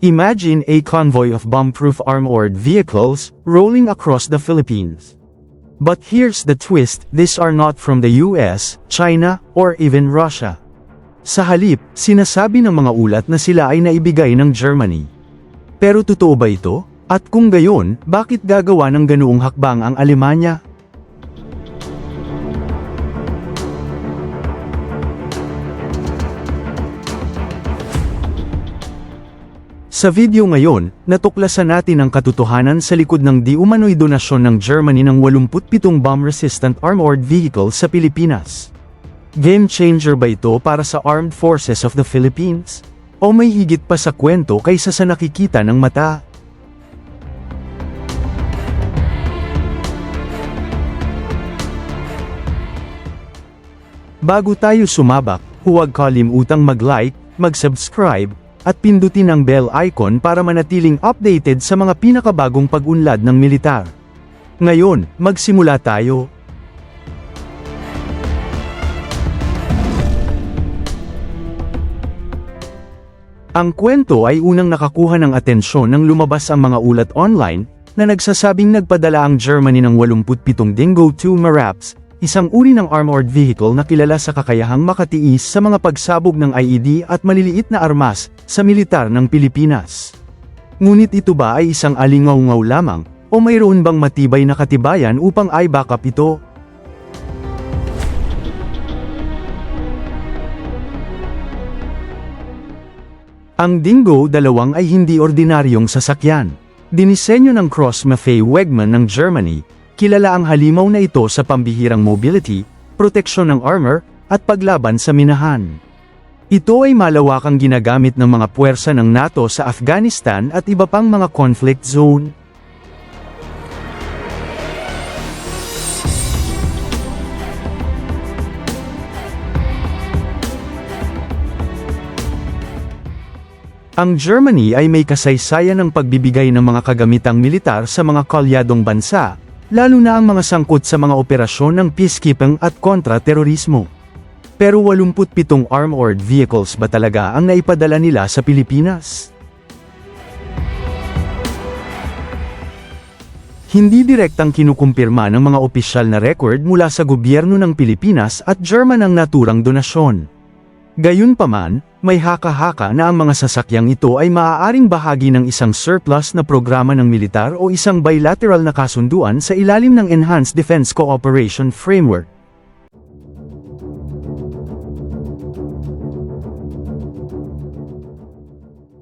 Imagine a convoy of bomb-proof armored vehicles rolling across the Philippines. But here's the twist, these are not from the US, China, or even Russia. Sa halip, sinasabi ng mga ulat na sila ay naibigay ng Germany. Pero totoo ba ito? At kung gayon, bakit gagawa ng ganoong hakbang ang Alemanya? Sa video ngayon, natuklasan natin ang katotohanan sa likod ng di umano'y donasyon ng Germany ng 87 bomb-resistant armored vehicle sa Pilipinas. Game changer ba ito para sa Armed Forces of the Philippines? O may higit pa sa kwento kaysa sa nakikita ng mata? Bago tayo sumabak, huwag kalimutang mag-like, mag-subscribe, at pindutin ang bell icon para manatiling updated sa mga pinakabagong pag-unlad ng militar. Ngayon, magsimula tayo. Ang kwento ay unang nakakuha ng atensyon nang lumabas ang mga ulat online na nagsasabing nagpadala ang Germany ng 87 Dingo 2 Maraps, isang uri ng armored vehicle na kilala sa kakayahang makatiis sa mga pagsabog ng IED at maliliit na armas sa militar ng Pilipinas. Ngunit ito ba ay isang alingaw-ngaw lamang o mayroon bang matibay na katibayan upang ay backup ito? Ang Dingo dalawang ay hindi ordinaryong sasakyan. Dinisenyo ng Cross Maffei Wegmann ng Germany, kilala ang halimaw na ito sa pambihirang mobility, proteksyon ng armor, at paglaban sa minahan. Ito ay malawakang ginagamit ng mga puwersa ng NATO sa Afghanistan at iba pang mga conflict zone. Ang Germany ay may kasaysayan ng pagbibigay ng mga kagamitang militar sa mga kalyadong bansa, lalo na ang mga sangkot sa mga operasyon ng peacekeeping at kontra-terorismo. Pero 87 armored vehicles ba talaga ang naipadala nila sa Pilipinas? Hindi direktang kinukumpirma ng mga opisyal na record mula sa gobyerno ng Pilipinas at German ang naturang donasyon. Gayunpaman, may haka-haka na ang mga sasakyang ito ay maaaring bahagi ng isang surplus na programa ng militar o isang bilateral na kasunduan sa ilalim ng Enhanced Defense Cooperation Framework.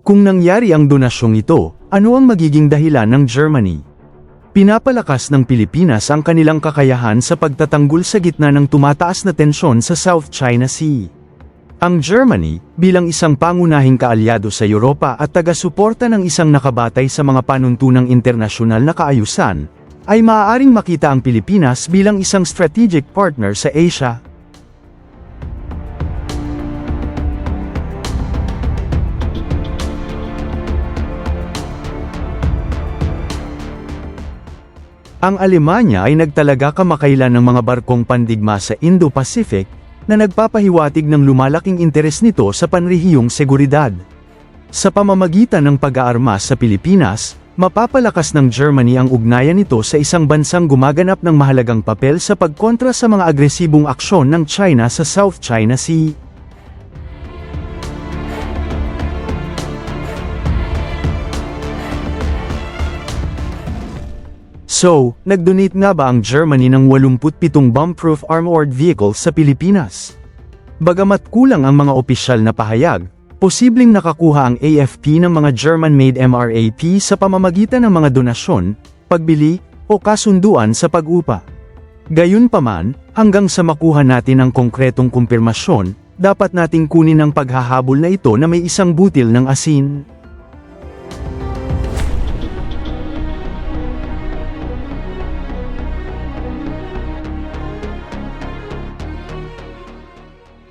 Kung nangyari ang donasyong ito, ano ang magiging dahilan ng Germany? Pinapalakas ng Pilipinas ang kanilang kakayahan sa pagtatanggol sa gitna ng tumataas na tensyon sa South China Sea. Ang Germany, bilang isang pangunahing kaalyado sa Europa at taga-suporta ng isang nakabatay sa mga panuntunang internasyonal na kaayusan, ay maaaring makita ang Pilipinas bilang isang strategic partner sa Asia. Ang Alemanya ay nagtalaga kamakailan ng mga barkong pandigma sa Indo-Pacific na nagpapahiwatig ng lumalaking interes nito sa panrehiyong seguridad. Sa pamamagitan ng pag-aarmas sa Pilipinas, mapapalakas ng Germany ang ugnayan nito sa isang bansang gumaganap ng mahalagang papel sa pagkontra sa mga agresibong aksyon ng China sa South China Sea. So, nag-donate nga ba ang Germany ng 87 bomb-proof armored vehicles sa Pilipinas? Bagamat kulang ang mga opisyal na pahayag, posibleng nakakuha ang AFP ng mga German-made MRAP sa pamamagitan ng mga donasyon, pagbili, o kasunduan sa pag-upa. Gayunpaman, hanggang sa makuha natin ang konkretong kumpirmasyon, dapat nating kunin ang paghahabol na ito na may isang butil ng asin.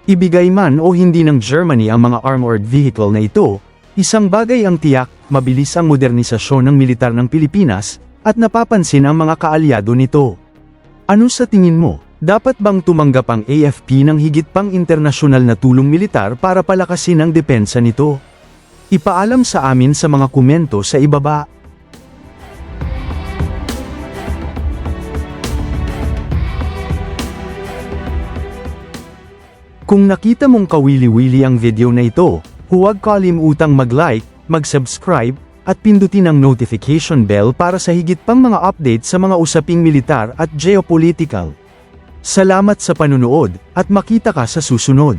Ibigay man o hindi ng Germany ang mga armored vehicle na ito, isang bagay ang tiyak, mabilis ang modernisasyon ng militar ng Pilipinas, at napapansin ang mga kaalyado nito. Ano sa tingin mo, dapat bang tumanggap ang AFP ng higit pang internasyonal na tulong militar para palakasin ang depensa nito? Ipaalam sa amin sa mga komento sa ibaba. Kung nakita mong kawili-wili ang video na ito, huwag kalimutang mag-like, mag-subscribe, at pindutin ang notification bell para sa higit pang mga update sa mga usaping militar at geopolitical. Salamat sa panunood, at makita ka sa susunod.